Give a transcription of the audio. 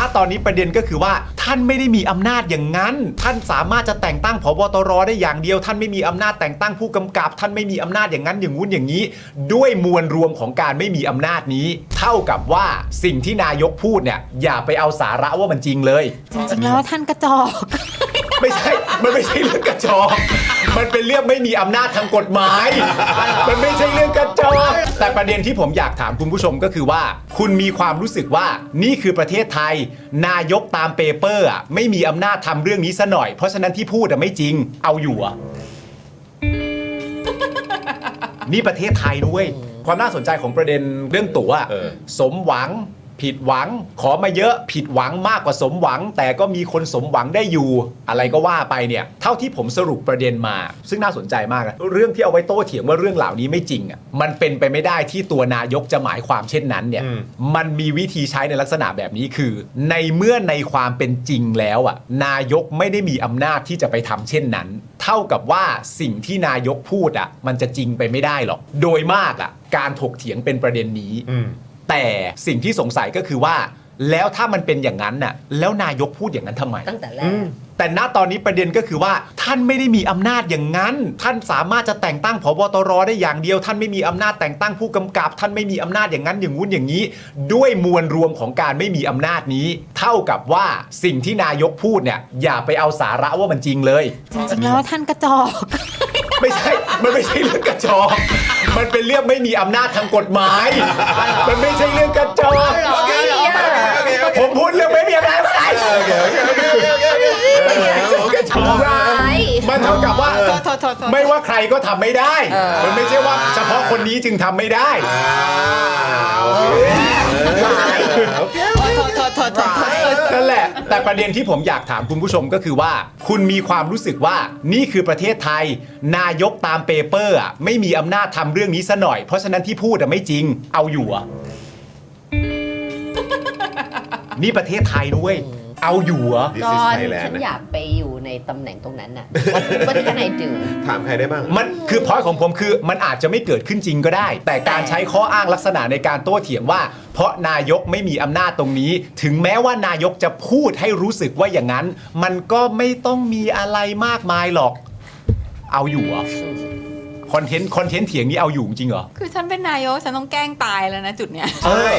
ณตอนนี้ประเด็นก็คือว่าท่านไม่ได้มีอำนาจอย่างนั้น ท่านสามารถจะแต่งตั้งผบตรได้อย่างเดียว ท่านไม่มีอำนาจแต่งตั้งผู้กำกับ ท่านไม่มีอำนาจอย่างนั้นอย่างงู้นอย่างนี้ ด้วยมวลรวมของการไม่มีอำนาจนี้ เท่ากับว่าสิ่งที่นายกพูดเนี่ยอย่าไปเอาสาระว่ามันจริงเลย จริงๆแล้วท่านกระจอก ไม่ใช่ มันไม่ใช่เรื่องกระจอกมัน เป็นเรื่องไม่มีอำนาจทางกฎหมาย มันไม่ใช่เรื่องกระจอกแต่ประเด็นที่ผมอยากถามคุณผู้ชมก็คือว่า คุณมีความรู้สึกว่านี่คือประเทศไทย นายกตามเปเปอร์อะไม่มีอำนาจทำเรื่องนี้ซะหน่อย เพราะฉะนั้นที่พูดอะไม่จริงเอาอยู่อะนี่ประเทศไทยด้วย ความน่าสนใจของประเด็นเรื่องตั๋วอะเออสมหวัง ผิดหวัง ขอมาเยอะผิดหวังมากกว่าสมหวัง แต่ก็มีคนสมหวังได้อยู่ อะไรก็ว่าไปเนี่ย เท่าที่ผมสรุปประเด็นมา ซึ่งน่าสนใจมากนะเรื่องที่เอาไว้โต้เถียงว่าเรื่องเหล่านี้ไม่จริงอะมันเป็นไปไม่ได้ที่ตัวนายกจะหมายความเช่นนั้นเนี่ย อืม มันมีวิธีใช้ในลักษณะแบบนี้คือ ในเมื่อในความเป็นจริงแล้วอะนายกไม่ได้มีอำนาจที่จะไปทำเช่นนั้น เท่ากับว่าสิ่งที่นายกพูดอะมันจะจริงไปไม่ได้หรอก โดยมากอะการถกเถียงเป็นประเด็นนี้ อืม แต่สิ่งที่สงสัยก็คือว่า แล้วถ้ามันเป็นอย่างนั้นน่ะแล้วนายกพูดอย่างนั้นทำไม ตั้งแต่แรก แต่ณตอนนี้ประเด็นก็คือว่า ท่านไม่ได้มีอำนาจอย่างนั้น ท่านสามารถจะแต่งตั้งผบตรได้อย่างเดียว ท่านไม่มีอำนาจแต่งตั้งผู้กำกับ ท่านไม่มีอำนาจอย่างนั้นอย่างงู้นอย่างนี้ ด้วยมวลรวมของการไม่มีอำนาจนี้ เท่ากับว่าสิ่งที่นายกพูดเนี่ยอย่าไปเอาสาระว่ามันจริงเลย จริงๆแล้วท่านกระจอก ไม่ใช่ มันไม่ใช่เรื่องกระจอก มันเป็นเรื่องไม่มีอำนาจทางกฎหมาย มันไม่ใช่เรื่องกระจอกโอเคโอเคโอเคผมพูดเรื่องไม่มีอำนาจอะไรโอเคโอเคโอเคโอเคโอเคโอเคร้ายมันเท่ากับว่า โทษโทษโทษโทษ ไม่ว่าใครก็ทำไม่ได้เออมันไม่ใช่ว่าเฉพาะคนนี้จึงทำไม่ได้อ่าโอเคโอเค นั่นแหละ แต่ประเด็นที่ผมอยากถามคุณผู้ชมก็คือว่า คุณมีความรู้สึกว่านี่คือประเทศไทย นายกตามเปเปอร์อะไม่มีอำนาจทำเรื่องนี้ซะหน่อย เพราะฉะนั้นที่พูดอะไม่จริง เอาอยู่อะนี่ประเทศไทยด้วย เอาอยู่เหรอ This ก็ is Thailand ฉันนะ อยากไปอยู่ ในตำแหน่งตรงนั้นน่ะ What What can I do ถามใครได้บ้าง มันคือพอยของผมคือมันอาจจะไม่เกิดขึ้นจริงก็ได้ แต่การใช้ข้ออ้างลักษณะในการโต้เถียงว่า เพราะนายกไม่มีอำนาจตรงนี้ ถึงแม้ว่านายกจะพูดให้รู้สึกว่าอย่างนั้น มันก็ไม่ต้องมีอะไรมากมายหรอก เอาอยู่เหรอคอนเทนต์คอนเทนต์เถียงนี้เอาอยู่จริงเหรอ คือฉันเป็นนายกฉันต้องแกล้งตายแล้วนะจุดเนี้ยเอ้ย